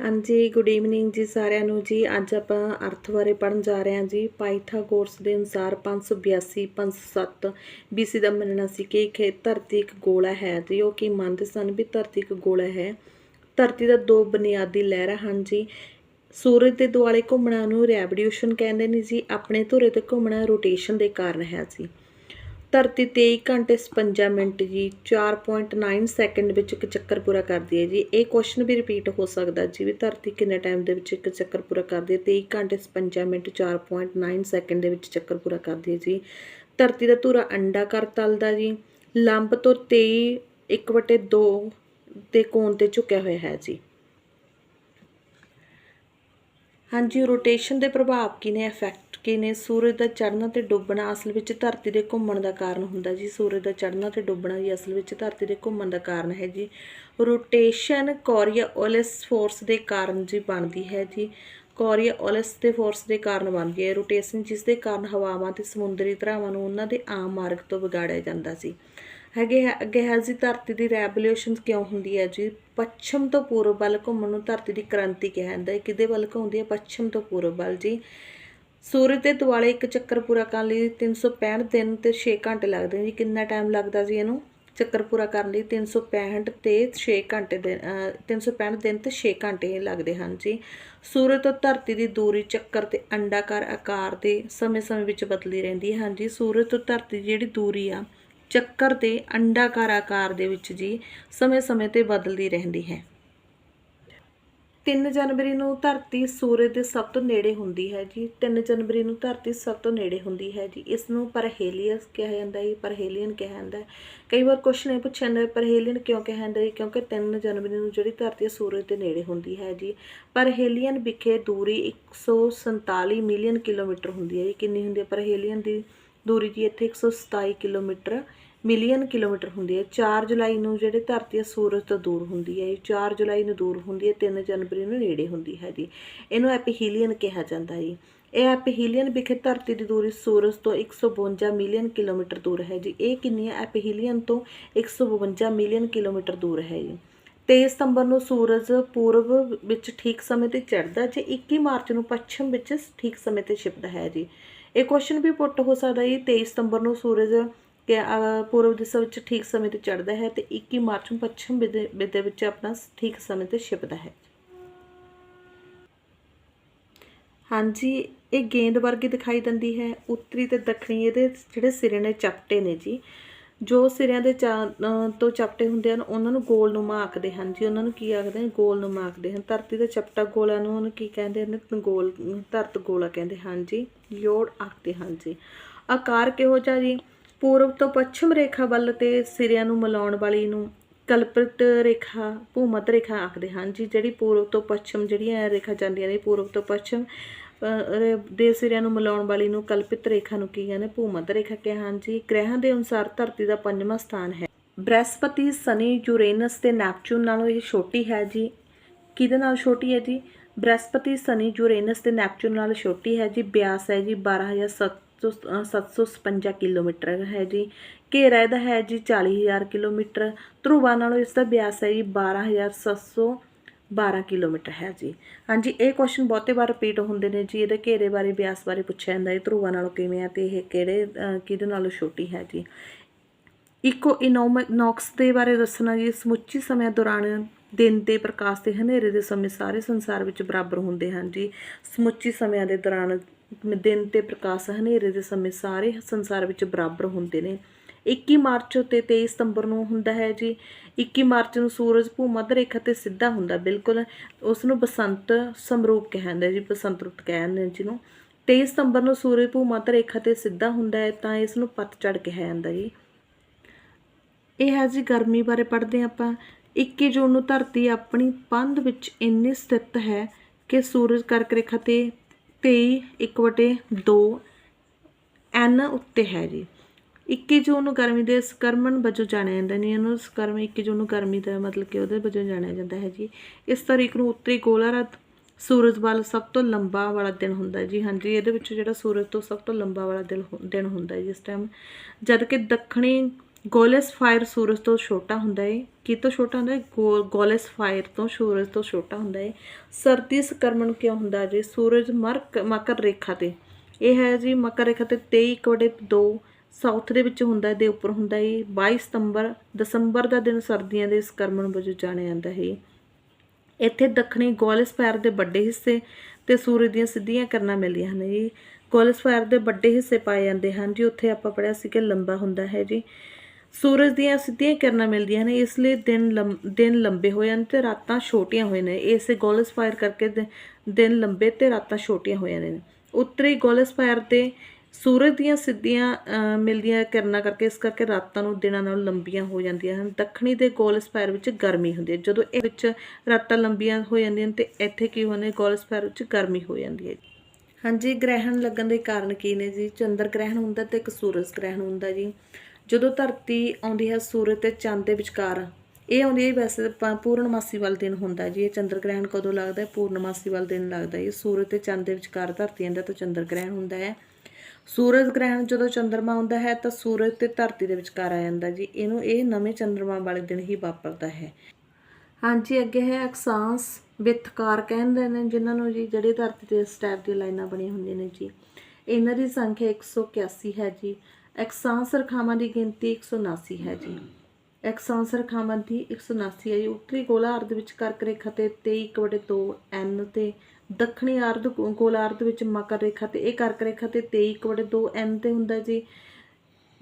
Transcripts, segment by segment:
ਹਾਂਜੀ good evening ਜੀ ਸਾਰਿਆਂ ਨੂੰ ਜੀ। ਅੱਜ ਆਪਾਂ ਅਰਥ ਬਾਰੇ ਪੜਨ ਜਾ ਰਹੇ ਹਾਂ ਜੀ। ਪਾਈਥਾਗੋਰਸ ਦੇ ਅਨੁਸਾਰ 582 507 BC ਦਾ ਮੰਨਣਾ ਸੀ ਕਿ ਇਹ ਧਰਤੀ ਇੱਕ ਗੋਲਾ ਹੈ ਜੀ ਉਹ ਕੀ ਮੰਨਦੇ ਸਨ ਵੀ ਧਰਤੀ ਇੱਕ ਗੋਲਾ ਹੈ। ਧਰਤੀ ਦਾ ਦੋ ਬੁਨਿਆਦੀ ਲਹਿਰਾਂ ਹਨ ਜੀ। ਸੂਰਜ ਦੇ ਦੁਆਲੇ ਘੁੰਮਣਾ ਨੂੰ ਰੈਵੋਲਿਊਸ਼ਨ ਕਹਿੰਦੇ ਨੇ ਜੀ। ਆਪਣੇ ਧੁਰੇ ਤੇ ਘੁੰਮਣਾ ਰੋਟੇਸ਼ਨ ਦੇ ਕਾਰਨ ਹੈ ਜੀ। ਧਰਤੀ 23 ਘੰਟੇ 56 ਮਿੰਟ ਜੀ 4.9 ਸੈਕਿੰਡ ਵਿੱਚ ਇੱਕ ਚੱਕਰ ਪੂਰਾ ਕਰਦੀ ਹੈ ਜੀ। ਇਹ ਕੁਐਸਚਨ ਵੀ ਰਿਪੀਟ ਹੋ ਸਕਦਾ ਜੀ ਵੀ ਧਰਤੀ ਕਿੰਨੇ ਟਾਈਮ ਦੇ ਵਿੱਚ ਇੱਕ ਚੱਕਰ ਪੂਰਾ ਕਰਦੀ ਹੈ 23 ਘੰਟੇ 56 ਮਿੰਟ 4.9 ਸੈਕਿੰਡ ਦੇ ਵਿੱਚ ਚੱਕਰ ਪੂਰਾ ਕਰਦੀ ਹੈ ਜੀ। ਧਰਤੀ ਦਾ ਧੁਰਾ ਅੰਡਾਕਾਰ ਤਲ ਦਾ ਜੀ। ਲੰਬ ਤੋਂ 23 1/2 ਦੇ ਕੋਣ ਤੇ ਝੁਕਿਆ ਹੋਇਆ ਹੈ ਜੀ। ਹਾਂਜੀ ਰੋਟੇਸ਼ਨ ਦੇ ਪ੍ਰਭਾਵ ਕੀ ਨੇ? ਇਫੈਕਟ ਕੀ ਨੇ ਸੂਰਜ ਦਾ ਚੜ੍ਹਨਾ ਤੇ ਡੁੱਬਣਾ ਅਸਲ ਵਿੱਚ ਧਰਤੀ ਦੇ ਘੁੰਮਣ ਦਾ ਕਾਰਨ ਹੁੰਦਾ ਜੀ। ਸੂਰਜ ਦਾ ਚੜ੍ਹਨਾ ਤੇ ਡੁੱਬਣਾ ਜੀ ਅਸਲ ਵਿੱਚ ਧਰਤੀ ਦੇ ਘੁੰਮਣ ਦਾ ਕਾਰਨ ਹੈ ਜੀ। ਰੋਟੇਸ਼ਨ ਕੋਰੀਓਲਿਸ ਫੋਰਸ ਦੇ ਕਾਰਨ ਜੀ ਬਣਦੀ ਹੈ ਜੀ। ਕੋਰੀਓਲਿਸ ਦੇ ਫੋਰਸ ਦੇ ਕਾਰਨ ਬਣਦੀ ਹੈ ਰੋਟੇਸ਼ਨ ਜਿਸ ਦੇ ਕਾਰਨ ਹਵਾਵਾਂ ਤੇ ਸਮੁੰਦਰੀ ਧਰਾਵਾਂ ਨੂੰ ਉਹਨਾਂ ਦੇ ਆਮ ਮਾਰਗ ਤੋਂ ਵਿਗਾੜਿਆ ਜਾਂਦਾ ਸੀ। ਹੈਗੇ ਹੈ- ਅੱਗੇ ਹੈ ਜੀ, ਧਰਤੀ ਦੀ ਰੈਵੋਲਿਊਸ਼ਨ ਕਿਉਂ ਹੁੰਦੀ ਹੈ ਜੀ? ਪੱਛਮ ਤੋਂ ਪੂਰਬ ਵੱਲ ਘੁੰਮਣ ਨੂੰ ਧਰਤੀ ਦੀ ਕ੍ਰਾਂਤੀ ਕਿਹਾ ਜਾਂਦਾ ਹੈ। ਕਿਹਦੇ ਵੱਲ ਘੁੰਮਦੀ ਹੈ? ਪੱਛਮ ਤੋਂ ਪੂਰਬ ਵੱਲ ਜੀ। ਸੂਰਜ ਦੇ ਦੁਆਲੇ ਇੱਕ ਚੱਕਰ ਪੂਰਾ ਕਰਨ ਲਈ 365 ਦਿਨ ਤੇ 6 ਘੰਟੇ ਲੱਗਦੇ ਜੀ। ਕਿੰਨਾ ਟਾਈਮ ਲੱਗਦਾ ਜੀ ਇਹਨੂੰ? ਚੱਕਰ ਪੂਰਾ ਕਰਨ ਲਈ 365 ਤੇ 6 ਘੰਟੇ ਦੇ ਅਹ 365 ਦਿਨ ਤੇ 6 ਘੰਟੇ ਲੱਗਦੇ ਹਨ ਜੀ। ਸੂਰਜ ਤੋਂ ਧਰਤੀ ਦੀ ਦੂਰੀ, ਚੱਕਰ ਤੇ ਅੰਡਾਕਾਰ ਆਕਾਰ ਦੇ ਸਮੇਂ-ਸਮੇਂ ਵਿੱਚ ਬਦਲਦੀ ਰਹਿੰਦੀ ਹੈ ਹਾਂਜੀ। ਸੂਰਜ ਤੋਂ ਧਰਤੀ ਦੀ ਜਿਹੜੀ ਦੂਰੀ ਆ, ਚੱਕਰ ਤੇ ਅੰਡਾਕਾਰ ਆਕਾਰ ਦੇ ਵਿੱਚ ਜੀ, ਸਮੇਂ-ਸਮੇਂ ਤੇ ਬਦਲਦੀ ਰਹਿੰਦੀ ਹੈ। 3 ਜਨਵਰੀ ਨੂੰ ਧਰਤੀ ਸੂਰਜ ਦੇ ਸਭ ਤੋਂ ਨੇੜੇ ਹੁੰਦੀ ਹੈ ਜੀ। 3 ਜਨਵਰੀ ਨੂੰ ਧਰਤੀ ਸਭ ਤੋਂ ਨੇੜੇ ਹੁੰਦੀ ਹੈ ਜੀ। ਇਸ ਨੂੰ ਪਰਹੇਲੀਅਸ ਕਿਹਾ ਜਾਂਦਾ ਹੈ, ਪਰਹੇਲੀਅਨ ਕਿਹਾ ਜਾਂਦਾ ਹੈ। ਕਈ ਵਾਰ ਕੁਐਸਚਨ ਇਹ ਪੁੱਛਿਆ ਜਾਂਦਾ ਪਰਹੇਲੀਅਨ ਕਿਉਂ ਕਿਹਾ ਜਾਂਦਾ ਹੈ? ਕਿਉਂਕਿ 3 ਜਨਵਰੀ ਨੂੰ ਜਿਹੜੀ ਧਰਤੀ ਸੂਰਜ ਦੇ ਨੇੜੇ ਹੁੰਦੀ ਹੈ ਜੀ। ਪਰਹੇਲੀਅਨ ਵਿਖੇ ਦੂਰੀ 147 ਮਿਲੀਅਨ ਕਿਲੋਮੀਟਰ ਹੁੰਦੀ ਹੈ ਜੀ। ਕਿੰਨੀ ਹੁੰਦੀ ਹੈ? ਪਰਹੇਲੀਅਨ ਦੀ ਦੂਰੀ ਜੀ ਇੱਥੇ 127 ਕਿਲੋਮੀਟਰ ਮਿਲੀਅਨ ਕਿਲੋਮੀਟਰ ਹੁੰਦੀ ਹੈ। 4 ਜੁਲਾਈ ਨੂੰ ਜਿਹੜੇ ਧਰਤੀ ਹੈ ਸੂਰਜ ਤੋਂ ਦੂਰ ਹੁੰਦੀ ਹੈ। ਇਹ 4 ਜੁਲਾਈ ਨੂੰ ਦੂਰ ਹੁੰਦੀ ਹੈ 3 ਜਨਵਰੀ ਨੂੰ ਨੇੜੇ ਹੁੰਦੀ ਹੈ ਜੀ ਇਹਨੂੰ ਐਪੀਹੀਲੀਅਨ ਕਿਹਾ ਜਾਂਦਾ ਹੈ ਜੀ। ਇਹ ਐਪਹੀਲੀਅਨ ਵਿਖੇ ਧਰਤੀ ਦੀ ਦੂਰੀ ਸੂਰਜ ਤੋਂ 152 ਮਿਲੀਅਨ ਕਿਲੋਮੀਟਰ ਦੂਰ ਹੈ ਜੀ। ਇਹ ਕਿੰਨੀ ਹੈ? ਐਪੀਹੀਲੀਅਨ ਤੋਂ 152 ਮਿਲੀਅਨ ਕਿਲੋਮੀਟਰ ਦੂਰ ਹੈ ਜੀ। 23 ਸਤੰਬਰ ਨੂੰ ਸੂਰਜ ਪੂਰਬ ਵਿੱਚ ਠੀਕ ਸਮੇਂ ਤੇ ਚੜ੍ਹਦਾ, ਜੇ 21 ਮਾਰਚ ਨੂੰ ਪੱਛਮ ਵਿੱਚ ਠੀਕ ਸਮੇਂ ਤੇ ਛਿਪਦਾ ਹੈ ਜੀ। ਇਹ ਕੁਐਸਚਨ ਵੀ ਪੁੱਟ ਹੋ ਸਕਦਾ ਜੀ। 23 ਸਤੰਬਰ ਨੂੰ ਸੂਰਜ ਕਿ ਪੂਰਬ ਦਿਸ਼ਾ ਵਿੱਚ ਠੀਕ ਸਮੇਂ ਤੇ ਚੜ੍ਹਦਾ ਹੈ ਤੇ 21 ਮਾਰਚ ਨੂੰ ਪੱਛਮ ਵਿਦੇ ਵਿਦੇ ਵਿੱਚ ਆਪਣਾ ਠੀਕ ਸਮੇਂ ਤੇ ਛਿਪਦਾ ਹੈ। ਹਾਂਜੀ, ਇਹ ਗੇਂਦ ਵਰਗੀ ਦਿਖਾਈ ਦਿੰਦੀ ਹੈ। ਉੱਤਰੀ ਤੇ ਦੱਖਣੀ ਇਹਦੇ ਜਿਹੜੇ ਸਿਰੇ ਨੇ ਚਪਟੇ ਨੇ ਜੀ। ਜੋ ਸਿਰਿਆਂ ਦੇ ਚਾ ਤੋਂ ਚਪਟੇ ਹੁੰਦੇ ਹਨ, ਉਹਨਾਂ ਨੂੰ ਗੋਲ ਗੋਲਨੁਮਾ ਆਖਦੇ ਹਨ ਜੀ। ਉਹਨਾਂ ਨੂੰ ਕੀ ਆਖਦੇ ਹਨ? ਗੋਲ ਗੋਲਨੁਮਾ ਆਖਦੇ ਹਨ। ਧਰਤੀ ਦਾ ਚਪਟਾ ਗੋਲਾ ਨੂੰ ਉਹਨੂੰ ਕੀ ਕਹਿੰਦੇ ਹਨ? ਗੋਲ, ਧਰਤ ਗੋਲਾ ਕਹਿੰਦੇ ਹਨ ਜੀ। ਯੋੜ ਆਖਦੇ ਹਨ ਜੀ। ਆਕਾਰ ਕਿਹੋ ਜਿਹਾ ਜੀ? ਪੂਰਬ ਤੋਂ ਪੱਛਮ ਰੇਖਾ ਵੱਲ ਤੇ ਸਿਰਿਆਂ ਨੂੰ ਮਿਲਾਉਣ ਵਾਲੀ ਨੂੰ ਕਲਪਿਤ ਰੇਖਾ ਭੂਮਤ ਰੇਖਾ ਆਖਦੇ ਹਨ ਜੀ, ਜਿਹੜੀ ਪੂਰਬ ਤੋਂ ਪੱਛਮ, ਜਿਹੜੀਆਂ ਰੇਖਾ ਜਾਂਦੀਆਂ ਨੇ ਪੂਰਬ ਤੋਂ ਪੱਛਮ ਦੇ ਸਿਰਿਆਂ ਨੂੰ ਮਿਲਾਉਣ ਵਾਲੀ ਨੂੰ ਕਲਪਿਤ ਰੇਖਾ ਨੂੰ ਕੀ ਕਹਿੰਦੇ? ਭੂਮੱਧ ਰੇਖਾ ਕਿਹਾ ਹਨ ਜੀ। ਗ੍ਰਹਿਾਂ ਦੇ ਅਨੁਸਾਰ ਧਰਤੀ ਦਾ ਪੰਜਵਾਂ ਸਥਾਨ ਹੈ। ਬ੍ਰਹਿਸਪਤੀ ਸ਼ਨੀ ਯੂਰੇਨਸ ਤੇ ਨੈਪਚੂਨ ਨਾਲੋਂ ਇਹ ਛੋਟੀ ਹੈ ਜੀ। ਕਿਹਦੇ ਨਾਲ ਛੋਟੀ ਹੈ ਜੀ? ਬ੍ਰਹਿਸਪਤੀ ਸ਼ਨੀ ਯੂਰੇਨਸ ਤੇ ਨੈਪਚੂਨ ਨਾਲ ਛੋਟੀ ਹੈ ਜੀ। ਬਿਆਸ ਹੈ ਜੀ 12756 ਕਿਲੋਮੀਟਰ ਹੈ ਜੀ। ਘੇਰਾ ਇਹਦਾ ਹੈ ਜੀ 40000 ਕਿਲੋਮੀਟਰ। ਧਰੁਵਾ ਨਾਲੋਂ ਇਸ ਦਾ ਬਿਆਸ ਹੈ ਜੀ 12712 ਕਿਲੋਮੀਟਰ ਹੈ ਜੀ। ਹਾਂਜੀ, ਇਹ ਕੁਐਸਚਨ ਬਹੁਤੇ ਵਾਰ ਰਿਪੀਟ ਹੁੰਦੇ ਨੇ ਜੀ। ਇਹਦੇ ਘੇਰੇ ਬਾਰੇ, ਬਿਆਸ ਬਾਰੇ ਪੁੱਛਿਆ ਜਾਂਦਾ ਹੈ। ਧਰੁਵਾ ਨਾਲੋਂ ਕਿਵੇਂ ਆ ਤੇ ਇਹ ਕਿਹੜੇ ਕਿਹਦੇ ਨਾਲੋਂ ਛੋਟੀ ਹੈ ਜੀ? ਇਕੋ ਇਨੋਮਿਕਸ ਦੇ ਬਾਰੇ ਦੱਸਣਾ ਜੀ। ਸਮੁੱਚੀ ਸਮੇਂ ਦੌਰਾਨ ਦਿਨ ਦੇ ਪ੍ਰਕਾਸ਼ ਤੇ ਹਨੇਰੇ ਦੇ ਸਮੇਂ ਸਾਰੇ ਸੰਸਾਰ ਵਿੱਚ ਬਰਾਬਰ ਹੁੰਦੇ ਹਨ ਜੀ। ਸਮੁੱਚੀ ਸਮਿਆਂ ਦੇ ਦੌਰਾਨ ਦਿਨ ਤੇ ਪ੍ਰਕਾਸ਼ ਹਨੇਰੇ ਦੇ ਸਮੇਂ ਸਾਰੇ ਸੰਸਾਰ ਵਿੱਚ ਬਰਾਬਰ ਹੁੰਦੇ ਨੇ। 21 ਮਾਰਚ ਤੇ 23 ਸਤੰਬਰ ਨੂੰ ਹੁੰਦਾ ਹੈ ਜੀ। 21 ਮਾਰਚ ਨੂੰ ਸੂਰਜ ਭੂਮੱਧ ਰੇਖਾ ਤੇ ਸਿੱਧਾ ਹੁੰਦਾ, ਬਿਲਕੁਲ ਉਸ ਨੂੰ ਬਸੰਤ ਸਮਰੂਪ ਕਹਿੰਦੇ ਜੀ, ਬਸੰਤ ਰੁੱਤ ਕਹਿੰਦੇ ਨੇ ਜਿਹਨੂੰ। 23 ਸਤੰਬਰ ਨੂੰ ਸੂਰਜ ਭੂਮੱਧ ਰੇਖਾ ਤੇ ਸਿੱਧਾ ਹੁੰਦਾ ਹੈ, ਤਾਂ ਇਸ ਨੂੰ ਪਤਝੜ ਕਿਹਾ ਜਾਂਦਾ ਜੀ। ਇਹ ਹੈ ਜੀ ਗਰਮੀ ਬਾਰੇ ਪੜ੍ਹਦੇ ਹਾਂ ਆਪਾਂ। 21 ਜੂਨ ਨੂੰ ਧਰਤੀ ਆਪਣੀ ਪੰਧ ਵਿੱਚ ਇੰਨੀ ਸਥਿਤ ਹੈ ਕਿ ਸੂਰਜ ਕਰਕ ਰੇਖਾ ਤੇ 23 1/2 ਐਨ ਉੱਤੇ ਹੈ ਜੀ। 21 ਜੂਨ ਨੂੰ ਗਰਮੀ ਦੇ ਸਕਰਮਨ ਵਜੋਂ ਜਾਣਿਆ ਜਾਂਦਾ ਨਹੀਂ ਇਹਨੂੰ ਸਕਰਮ 21 ਜੂਨ ਨੂੰ ਗਰਮੀ ਦਾ ਮਤਲਬ ਕਿ ਉਹਦੇ ਵਜੋਂ ਜਾਣਿਆ ਜਾਂਦਾ ਹੈ ਜੀ। ਇਸ ਤਾਰੀਖ ਨੂੰ ਉੱਤਰੀ ਗੋਲਾਰਧ ਸੂਰਜ ਵੱਲ ਸਭ ਤੋਂ ਲੰਬਾ ਵਾਲਾ ਦਿਨ ਹੁੰਦਾ ਜੀ। ਹਾਂਜੀ, ਇਹਦੇ ਵਿੱਚ ਜਿਹੜਾ ਸੂਰਜ ਤੋਂ ਸਭ ਤੋਂ ਲੰਬਾ ਵਾਲਾ ਦਿਨ ਹੁ- ਦਿਨ ਹੁੰਦਾ ਜੀ ਜਿਸ ਟਾਈਮ ਜਦ ਕਿ ਦੱਖਣੀ ਗੋਲਸ ਫਾਇਰ ਸੂਰਜ ਤੋਂ ਛੋਟਾ ਹੁੰਦਾ ਹੈ ਕੀ ਤੋਂ ਛੋਟਾ ਹੁੰਦਾ ਹੈ ਗੋ- ਗੋਲਸ ਫਾਇਰ ਤੋਂ ਸੂਰਜ ਤੋਂ ਛੋਟਾ ਹੁੰਦਾ ਹੈ ਸਰਦੀ ਸਕਰਮਣ ਕਿਉਂ ਹੁੰਦਾ ਜੀ? ਸੂਰਜ ਮਰਕ ਮਕਰ ਰੇਖਾ ਤੇ। ਇਹ ਹੈ ਜੀ ਮਕਰ ਰੇਖਾ ਤੇ 23/2 ਸਾਊਥ ਦੇ ਵਿੱਚ ਹੁੰਦਾ ਦੇ ਉੱਪਰ ਹੁੰਦਾ ਹੈ 22 ਸਤੰਬਰ, ਦਸੰਬਰ ਦਾ ਦਿਨ ਸਰਦੀਆਂ ਦੇ ਸਕਰਮਣ ਵਜੋਂ ਜਾਣਿਆ ਜਾਂਦਾ ਹੈ। ਇੱਥੇ ਦੱਖਣੀ ਗੋਲਸਫਾਇਰ ਦੇ ਵੱਡੇ ਹਿੱਸੇ ਤੇ ਸੂਰਜ ਦੀਆਂ ਸਿੱਧੀਆਂ ਕਿਰਨਾਂ ਮਿਲਦੀਆਂ ਹਨ ਜੀ। ਗੋਲਸਫਾਇਰ ਦੇ ਵੱਡੇ ਹਿੱਸੇ ਪਾਏ ਜਾਂਦੇ ਹਨ ਜੀ। ਉੱਥੇ ਆਪਾਂ ਪੜਿਆ ਸੀ ਕਿ ਲੰਬਾ ਹੁੰਦਾ ਹੈ ਜੀ। ਸੂਰਜ ਦੀਆਂ ਸਿੱਧੀਆਂ ਕਿਰਨਾਂ ਮਿਲਦੀਆਂ ਨੇ, ਇਸ ਲਈ ਦਿਨ ਲੰਮ- ਦਿਨ ਲੰਬੇ ਹੋਏ ਹਨ ਤੇ ਰਾਤਾਂ ਛੋਟੀਆਂ ਹੋਈਆਂ ਨੇ। ਇਸੇ ਗੋਲਸਫਾਇਰ ਕਰਕੇ ਦਿਨ ਲੰਬੇ ਤੇ ਰਾਤਾਂ ਛੋਟੀਆਂ ਹੋਈਆਂ ਨੇ। ਉੱਤਰੀ ਗੋਲਸਫਾਇਰ ਤੇ ਸੂਰਜ ਦੀਆਂ ਸਿੱਧੀਆਂ ਮਿਲਦੀਆਂ ਕਿਰਨਾਂ ਕਰਕੇ, ਇਸ ਕਰਕੇ ਰਾਤਾਂ ਨੂੰ ਦਿਨਾਂ ਨਾਲੋਂ ਲੰਬੀਆਂ ਹੋ ਜਾਂਦੀਆਂ ਹਨ। ਦੱਖਣੀ ਦੇ ਗੋਲਸਫਾਇਰ ਵਿੱਚ ਗਰਮੀ ਹੁੰਦੀ ਹੈ। ਜਦੋਂ ਇਹ ਵਿੱਚ ਰਾਤਾਂ ਲੰਬੀਆਂ ਹੋ ਜਾਂਦੀਆਂ ਨੇ ਤੇ ਇੱਥੇ ਕੀ ਹੁੰਦੇ ਗੋਲਸਫਾਇਰ ਵਿੱਚ ਗਰਮੀ ਹੋ ਜਾਂਦੀ ਹੈ। ਹਾਂਜੀ, ਗ੍ਰਹਿਣ ਲੱਗਣ ਦੇ ਕਾਰਨ ਕੀ ਨੇ ਜੀ? ਚੰਦਰ ਗ੍ਰਹਿਣ ਹੁੰਦਾ ਤੇ ਇੱਕ ਸੂਰਜ ਗ੍ਰਹਿਣ ਹੁੰਦਾ ਜੀ। ਜਦੋਂ ਧਰਤੀ ਆਉਂਦੀ ਹੈ ਸੂਰਜ ਤੇ ਚੰਦ ਦੇ ਵਿਚਕਾਰ, ਇਹ ਆਉਂਦੀ ਹੈ ਵੈਸੇ ਤਾਂ ਪੂਰਨਮਾਸੀ ਵਾਲਾ ਦਿਨ ਹੁੰਦਾ ਜੀ, ਇਹ ਚੰਦਰ ਗ੍ਰਹਿਣ ਕਦੋਂ ਲੱਗਦਾ ਹੈ? ਪੂਰਨਮਾਸੀ ਵਾਲ ਦਿਨ ਲੱਗਦਾ ਹੈ ਸੂਰਜ ਤੇ ਚੰਦ ਦੇ ਵਿਚਕਾਰ ਧਰਤੀ ਆਉਂਦਾ ਤਾਂ ਚੰਦਰ ਗ੍ਰਹਿਣ ਹੁੰਦਾ ਹੈ। ਸੂਰਜ ਗ੍ਰਹਿਣ ਜਦੋਂ ਚੰਦਰਮਾ ਆਉਂਦਾ ਹੈ ਤਾਂ ਸੂਰਜ ਤੇ ਧਰਤੀ ਦੇ ਵਿਚਕਾਰ ਆ ਜਾਂਦਾ ਜੀ, ਇਹਨੂੰ ਇਹ ਨਵੇਂ ਚੰਦਰਮਾ ਵਾਲੇ ਦਿਨ ਹੀ ਵਾਪਰਦਾ ਹੈ। ਹਾਂਜੀ, ਅੱਗੇ ਹੈ ਅਕਸਾਂਸ ਵਿਥਕਾਰ ਕਹਿੰਦੇ ਨੇ, ਜਿਨ੍ਹਾਂ ਨੂੰ ਜੀ ਜਿਹੜੇ ਧਰਤੀ ਤੇ ਇਸ ਟਾਈਪ ਦੀਆਂ ਲਾਈਨਾਂ ਬਣੀਆਂ ਹੁੰਦੀਆਂ ਨੇ ਜੀ। ਇਹਨਾਂ ਦੀ ਸੰਖਿਆ 181 ਹੈ ਜੀ। ਅਕਸਾਂਸ ਰੇਖਾਵਾਂ ਦੀ ਗਿਣਤੀ 179 ਹੈ ਜੀ। ਅਕਸਾਂਸ ਰੇਖਾਵਾਂ ਦੀ 179 ਹੈ। ਜੀ ਉੱਤਰੀ ਗੋਲਾਰਧ ਵਿੱਚ ਕਰਕ ਰੇਖਾ ਤੇ 23/2 ਐਨ ਤੇ ਦੱਖਣੀ ਅਰਧ ਗੋਲਾਰਧ ਵਿੱਚ ਮਕਰ ਰੇਖਾ ਤੇ ਇਹ ਕਰਕ ਰੇਖਾ ਤੇ 23/2 ਐਨ ਤੇ ਹੁੰਦਾ ਜੀ।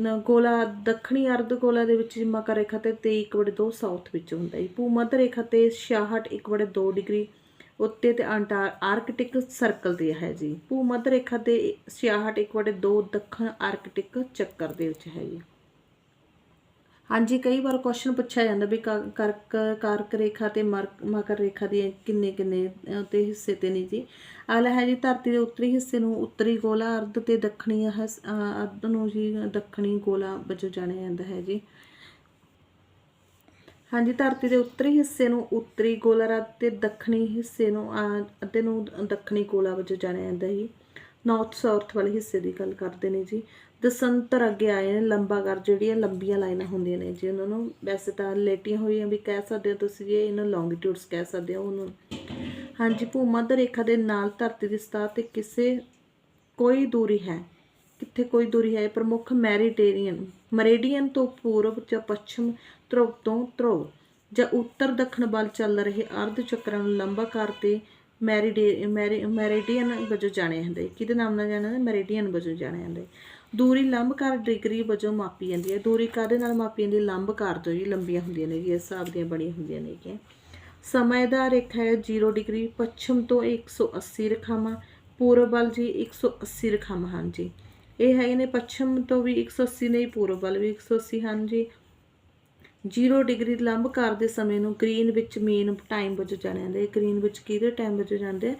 ਨ- ਗੋਲਾ ਦੱਖਣੀ ਅਰਧ ਗੋਲਾ ਦੇ ਵਿੱਚ ਮਕਰ ਰੇਖਾ ਤੇ 23/2 ਸਾਊਥ ਵਿੱਚ ਹੁੰਦਾ ਜੀ। ਭੂਮੱਧ ਰੇਖਾ ਤੇ 66.2 ਡਿਗਰੀ ਉੱਤੇ ਤੇ ਅੰਟਾਰ ਆਰਕਟਿਕ ਸਰਕਲ ਤੇ ਹੈ ਜੀ। ਭੂਮੱਧ ਰੇਖਾ ਤੇ 66.2 ਦੱਖਣ ਆਰਕਟਿਕ ਚੱਕਰ ਦੇ ਵਿੱਚ ਹੈ ਜੀ। ਹਾਂਜੀ ਕਈ ਵਾਰ ਕੁਐਸਚਨ ਪੁੱਛਿਆ ਜਾਂਦਾ ਵੀ ਕ- ਕਰਕ ਕਾਰਕ ਰੇਖਾ ਤੇ ਮਰ- ਮਕਰ ਰੇਖਾ ਦੇ ਕਿੰਨੇ ਕਿੰਨੇ ਅਹ, ਤੇ ਹਿੱਸੇ ਤੇ ਨੇ ਜੀ। ਅਗਲਾ ਹੈ ਜੀ ਧਰਤੀ ਦੇ ਉੱਤਰੀ ਹਿੱਸੇ ਨੂੰ ਉੱਤਰੀ ਗੋਲਾ ਅਰਧ ਤੇ ਦੱਖਣੀ ਅਰਧ ਨੂੰ ਜੀ ਦੱਖਣੀ ਗੋਲਾ ਵਜੋਂ ਜਾਣਿਆ ਜਾਂਦਾ ਹੈ ਜੀ। ਹਾਂਜੀ ਧਰਤੀ ਦੇ ਉੱਤਰੀ ਹਿੱਸੇ ਨੂੰ ਉੱਤਰੀ ਗੋਲਾਰਾ ਤੇ ਦੱਖਣੀ ਹਿੱਸੇ ਨੂੰ ਅਹ, ਅੱਧੇ ਨੂੰ ਦੱਖਣੀ ਗੋਲਾ ਵਜੋਂ ਜਾਣਿਆ ਜਾਂਦਾ ਜੀ। ਨਾਰਥ ਸਾਊਥ ਵਾਲੇ ਹਿੱਸੇ ਦੀ ਗੱਲ ਕਰਦੇ ਨੇ ਜੀ। ਦਸੰਤਰ ਅੱਗੇ ਆਏ ਨੇ ਲੰਬਾਕਾਰ ਜਿਹੜੀਆਂ ਲੰਬੀਆਂ ਲਾਈਨਾਂ ਹੁੰਦੀਆਂ ਨੇ ਜੀ ਉਹਨਾਂ ਨੂੰ ਵੈਸੇ ਤਾਂ ਲੇਟੀਆਂ ਹੋਈਆਂ ਵੀ ਕਹਿ ਸਕਦੇ ਹੋ ਤੁਸੀਂ ਜੀ ਇਹਨਾਂ ਲੌਂਗੀਟਿਊਡਸ ਕਹਿ ਸਕਦੇ ਹੋ ਉਹਨੂੰ। ਹਾਂਜੀ ਭੂਮੱਧ ਰੇਖਾ ਦੇ ਨਾਲ ਧਰਤੀ ਦੀ ਸਤਹ ਤੇ ਕਿਸੇ ਕੋਈ ਦੂਰੀ ਹੈ। ਕਿੱਥੇ ਕੋਈ ਦੂਰੀ ਹੈ ਪ੍ਰਮੁੱਖ ਮੈਰੀਟੇਰੀਅਨ, ਮਰੇਡੀਅਨ ਤੋਂ ਪੂਰਬ ਜਾਂ ਪੱਛਮ ਧਰੁਵ ਤੋਂ ਧਰੁਵ ਜਾਂ ਉੱਤਰ ਦੱਖਣ ਵੱਲ ਚੱਲ ਰਹੇ ਅਰਧ ਚੱਕਰਾਂ ਨੂੰ ਲੰਬਾਕਾਰ ਤੇ ਮੈਰੀਡੇ, ਮੈਰੀ- ਮੈਰੀਡੀਅਨ ਵਜੋਂ ਜਾਣਿਆ ਜਾਂਦਾ ਹੈ। ਕਿਹਦੇ ਨਾਮ ਨਾਲ ਜਾਣਿਆ ਜਾਂਦਾ ਮੈਰੀਡੀਅਨ ਵਜੋਂ ਜਾਣਿਆ ਜਾਂਦਾ ਹੈ। ਦੂਰੀ ਲੰਬਕਾਰ ਡਿਗਰੀ ਵਜੋਂ ਮਾਪੀ ਜਾਂਦੀ ਹੈ। ਦੂਰੀ ਕਾਦੇ ਨਾਲ ਮਾਪੀ ਜਾਂਦੀ ਹੈ? ਲੰਬਕਾਰ ਤੋਂ ਜੀ, ਲੰਬੀਆਂ ਹੁੰਦੀਆਂ ਨੇ ਜੀ, ਇਸ ਹਿਸਾਬ ਦੀਆਂ ਬਣੀਆਂ ਹੁੰਦੀਆਂ ਨੇ ਜੀ ਸਮੇਂ ਦਾ ਰੇਖਾ ਹੈ 0 ਡਿਗਰੀ, ਪੱਛਮ ਤੋਂ 180 ਰੇਖਾਵਾਂ, ਪੂਰਬ ਵੱਲ ਜੀ 180 ਰੇਖਾਵਾਂ ਹਨ ਜੀ। ਇਹ ਹੈਗੇ ਨੇ ਪੱਛਮ ਤੋਂ ਵੀ 180 ਨਹੀਂ, ਪੂਰਬ ਵੱਲ ਵੀ 180 ਹਨ ਜੀ 0 ਡਿਗਰੀ ਲੰਬਕਾਰ ਦੇ ਸਮੇਂ ਨੂੰ ਗ੍ਰੀਨ ਵਿੱਚ ਮੀਨ ਟਾਈਮ ਵਜੋਂ ਜਾਣਿਆ ਜਾਂਦਾ ਹੈ। ਗ੍ਰੀਨ ਵਿੱਚ ਕਿਹਦੇ ਟਾਈਮ ਵਜੋਂ ਜਾਂਦੇ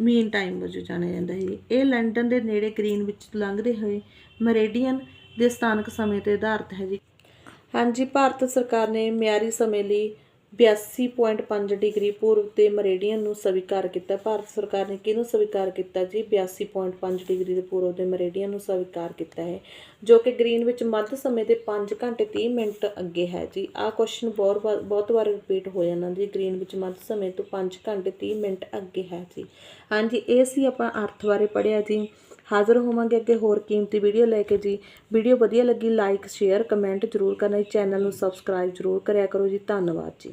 ਮੀਨ ਟਾਈਮ ਵਜੋਂ ਜਾਣਿਆ ਜਾਂਦਾ ਹੈ। ਇਹ ਲੰਡਨ ਦੇ ਨੇੜੇ ਗ੍ਰੀਨ ਵਿੱਚ ਲੰਘਦੇ ਹੋਏ ਮੈਰੀਡੀਅਨ ਦੇ ਸਥਾਨਕ ਸਮੇਂ ਤੇ ਆਧਾਰਿਤ ਹੈ ਜੀ। ਹਾਂਜੀ, ਭਾਰਤ ਸਰਕਾਰ ਨੇ ਮਿਆਰੀ ਸਮੇਂ ਲਈ 82.5 ਡਿਗਰੀ ਪੂਰਬ ਤੇ ਮੈਰੀਡੀਅਨ ਨੂੰ ਸਵੀਕਾਰ ਕੀਤਾ। ਭਾਰਤ ਸਰਕਾਰ ਨੇ ਕਿਹਨੂੰ ਸਵੀਕਾਰ ਕੀਤਾ ਜੀ? 82.5 ਡਿਗਰੀ ਦੇ ਪੂਰਬ ਦੇ ਮੈਰੀਡੀਅਨ ਨੂੰ ਸਵੀਕਾਰ ਕੀਤਾ ਹੈ, ਜੋ ਕਿ ਗ੍ਰੀਨ ਵਿੱਚ ਮੱਧ ਸਮੇਂ ਦੇ 5 ਘੰਟੇ 30 ਮਿੰਟ ਅੱਗੇ ਹੈ ਜੀ। ਆਹ ਕੁਐਸਚਨ ਬਹੁਤ ਵਾਰ ਬਹੁਤ ਵਾਰ ਰਿਪੀਟ ਹੋ ਜਾਂਦਾ ਜੀ। ਗ੍ਰੀਨ ਵਿੱਚ ਮੱਧ ਸਮੇਂ ਤੋਂ 5 ਘੰਟੇ 30 ਮਿੰਟ ਅੱਗੇ ਹੈ ਜੀ। ਹਾਂਜੀ, ਇਹ ਸੀ ਆਪਾਂ ਅਰਥ ਬਾਰੇ ਪੜ੍ਹਿਆ ਜੀ। ਹਾਜ਼ਰ ਹੋਵਾਂਗੇ ਅੱਗੇ ਹੋਰ ਕੀਮਤੀ ਵੀਡੀਓ ਲੈ ਕੇ ਜੀ। ਵੀਡੀਓ ਵਧੀਆ ਲੱਗੀ ਲਾਈਕ ਸ਼ੇਅਰ ਕਮੈਂਟ ਜ਼ਰੂਰ ਕਰਨਾ ਜੀ। ਚੈਨਲ ਨੂੰ ਸਬਸਕ੍ਰਾਈਬ ਜ਼ਰੂਰ ਕਰਿਆ ਕਰੋ ਜੀ। ਧੰਨਵਾਦ ਜੀ।